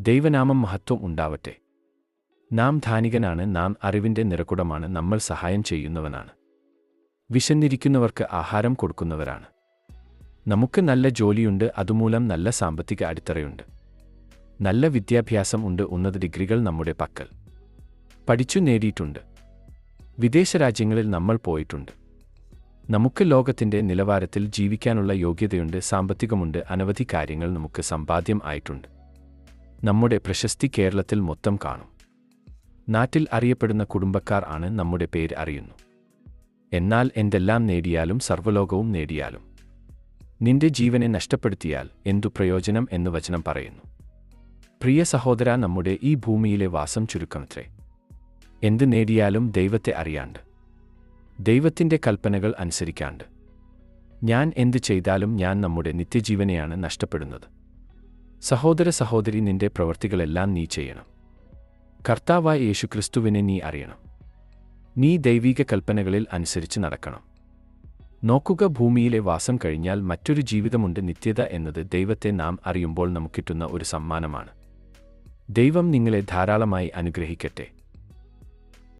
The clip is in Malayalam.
ദൈവനാമം മഹത്വം ഉണ്ടാവട്ടെ. നാം ധാനികനാണ് നാം അറിവിന്റെ നിറകുടമാണ് നമ്മൾ സഹായം ചെയ്യുന്നവനാണ്. വിശന്നിരിക്കുന്നവർക്ക് ആഹാരം കൊടുക്കുന്നവരാണ്. നമുക്ക് നല്ല ജോലിയുണ്ട് അതുമൂലം നല്ല സാമ്പത്തിക അടിത്തറയുണ്ട്. നല്ല വിദ്യാഭ്യാസം ഉണ്ട് ഉന്നത ഡിഗ്രികൾ നമ്മുടെ പക്കൽ. പഠിച്ചു നേടിയിട്ടുണ്ട്. വിദേശ രാജ്യങ്ങളിൽ നമ്മൾ പോയിട്ടുണ്ട്. നമുക്ക് ലോകത്തിന്റെ നിലവാരത്തിൽ ജീവിക്കാനുള്ള യോഗ്യതയുണ്ട് സാമ്പത്തികമുണ്ട് അനവധി കാര്യങ്ങൾ നമുക്ക് സമ്പാദ്യം ആയിട്ടുണ്ട്. നമ്മുടെ പ്രശസ്തി കേരളത്തിൽ മൊത്തം കാണും. നാട്ടിൽ അറിയപ്പെടുന്ന കുടുംബക്കാർ ആണ് നമ്മുടെ പേര് അറിയുന്നു. എന്നാൽ എന്തെല്ലാം നേടിയാലും സർവലോകവും നേടിയാലും. നിന്റെ ജീവനെ നഷ്ടപ്പെടുത്തിയാൽ എന്തു പ്രയോജനം എന്ന് വചനം പറയുന്നു. പ്രിയ സഹോദര നമ്മുടെ ഈ ഭൂമിയിലെ വാസം ചുരുക്കമത്രേ. എന്ത് നേടിയാലും ദൈവത്തെ അറിയാണ്ട്. ദൈവത്തിന്റെ കൽപ്പനകൾ അനുസരിക്കാണ്ട്. ഞാൻ എന്ത് ചെയ്താലും ഞാൻ നമ്മുടെ നിത്യജീവനെയാണ് നഷ്ടപ്പെടുന്നത്. സഹോദര സഹോദരി നിന്റെ പ്രവർത്തികളെല്ലാം നീ ചെയ്യണം. കർത്താവായ യേശുക്രിസ്തുവിനെ നീ അറിയണം. നീ ദൈവിക കൽപ്പനകളിൽ അനുസരിച്ച് നടക്കണം. നോക്കുക ഭൂമിയിലെ വാസം കഴിഞ്ഞാൽ മറ്റൊരു ജീവിതമുണ്ട് നിത്യത എന്നത് ദൈവത്തെ നാം അറിയുമ്പോൾ നമുക്ക് കിട്ടുന്ന ഒരു സമ്മാനമാണ്. ദൈവം നിങ്ങളെ ധാരാളമായി അനുഗ്രഹിക്കട്ടെ.